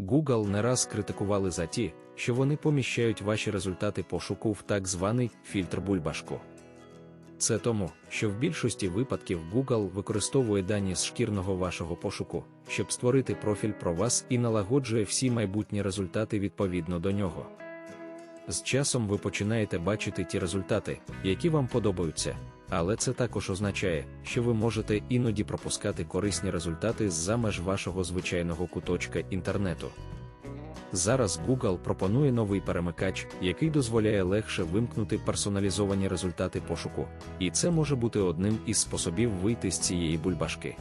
Google не раз критикували за ті, що вони поміщають ваші результати пошуку в так званий фільтр бульбашку. Це тому, що в більшості випадків Google використовує дані з шкірного вашого пошуку, щоб створити профіль про вас і налагоджує всі майбутні результати відповідно до нього. З часом ви починаєте бачити ті результати, які вам подобаються, але це також означає, що ви можете іноді пропускати корисні результати з-за меж вашого звичайного куточка інтернету. Зараз Google пропонує новий перемикач, який дозволяє легше вимкнути персоналізовані результати пошуку, і це може бути одним із способів вийти з цієї бульбашки.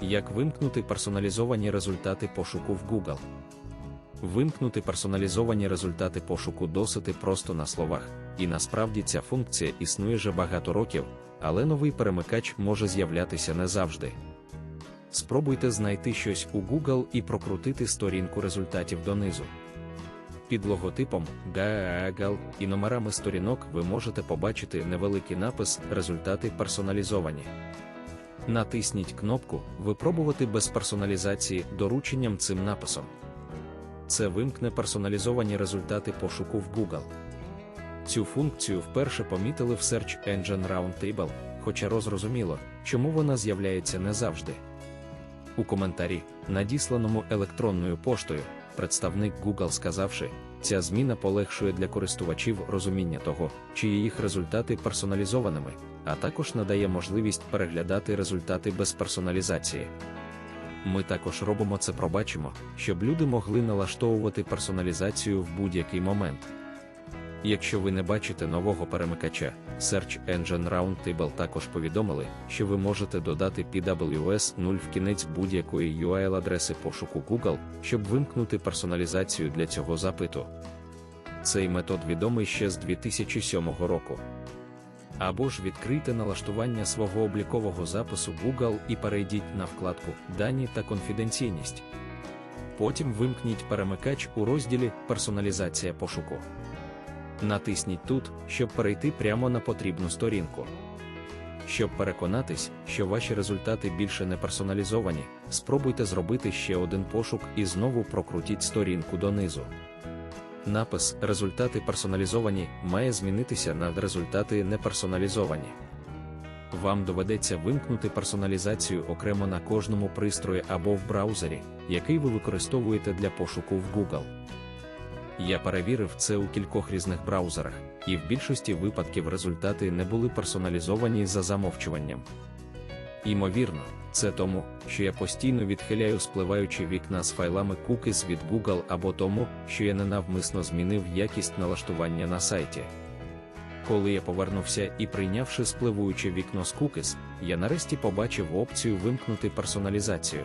Як вимкнути персоналізовані результати пошуку в Google? Вимкнути персоналізовані результати пошуку досить просто на словах, і насправді ця функція існує вже багато років, але новий перемикач може з'являтися не завжди. Спробуйте знайти щось у Google і прокрутити сторінку результатів донизу. Під логотипом Google і номерами сторінок ви можете побачити невеликий напис Результати персоналізовані. Натисніть кнопку Випробувати без персоналізації дорученням цим написом. Це вимкне персоналізовані результати пошуку в Google. Цю функцію вперше помітили в Search Engine Roundtable, хоча розрозуміло, чому вона з'являється не завжди. У коментарі, надісланому електронною поштою, представник Google сказавши, ця зміна полегшує для користувачів розуміння того, чи є їх результати персоналізованими, а також надає можливість переглядати результати без персоналізації. Ми також робимо це пробачимо, щоб люди могли налаштовувати персоналізацію в будь-який момент. Якщо ви не бачите нового перемикача, Search Engine Roundtable також повідомили, що ви можете додати PWS 0 в кінець будь-якої URL-адреси пошуку Google, щоб вимкнути персоналізацію для цього запиту. Цей метод відомий ще з 2007 року. Або ж відкрийте налаштування свого облікового запису Google і перейдіть на вкладку Дані та конфіденційність. Потім вимкніть перемикач у розділі Персоналізація пошуку. Натисніть тут, щоб перейти прямо на потрібну сторінку. Щоб переконатись, що ваші результати більше не персоналізовані, спробуйте зробити ще один пошук і знову прокрутіть сторінку донизу. Напис Результати персоналізовані має змінитися на результати не персоналізовані. Вам доведеться вимкнути персоналізацію окремо на кожному пристрої або в браузері, який ви використовуєте для пошуку в Google. Я перевірив це у кількох різних браузерах, і в більшості випадків результати не були персоналізовані за замовчуванням. Імовірно, це тому, що я постійно відхиляю спливаючі вікна з файлами cookies від Google або тому, що я ненавмисно змінив якість налаштування на сайті. Коли я повернувся і прийнявши спливуюче вікно з cookies, я нарешті побачив опцію вимкнути персоналізацію.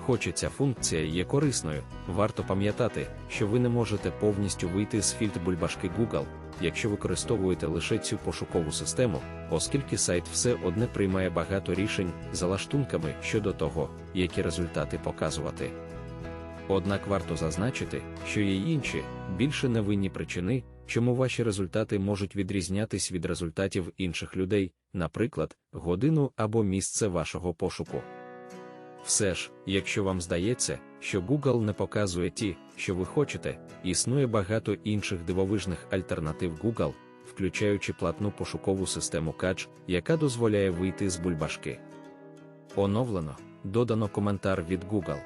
Хоча ця функція є корисною, варто пам'ятати, що ви не можете повністю вийти з фільтр бульбашки Google, якщо використовуєте лише цю пошукову систему, оскільки сайт все одне приймає багато рішень за лаштунками щодо того, які результати показувати. Однак варто зазначити, що є інші, більше невинні причини, чому ваші результати можуть відрізнятись від результатів інших людей, наприклад, годину або місце вашого пошуку. Все ж, якщо вам здається, що Google не показує ті, що ви хочете, існує багато інших дивовижних альтернатив Google, включаючи платну пошукову систему Catch, яка дозволяє вийти з бульбашки. Оновлено, додано коментар від Google.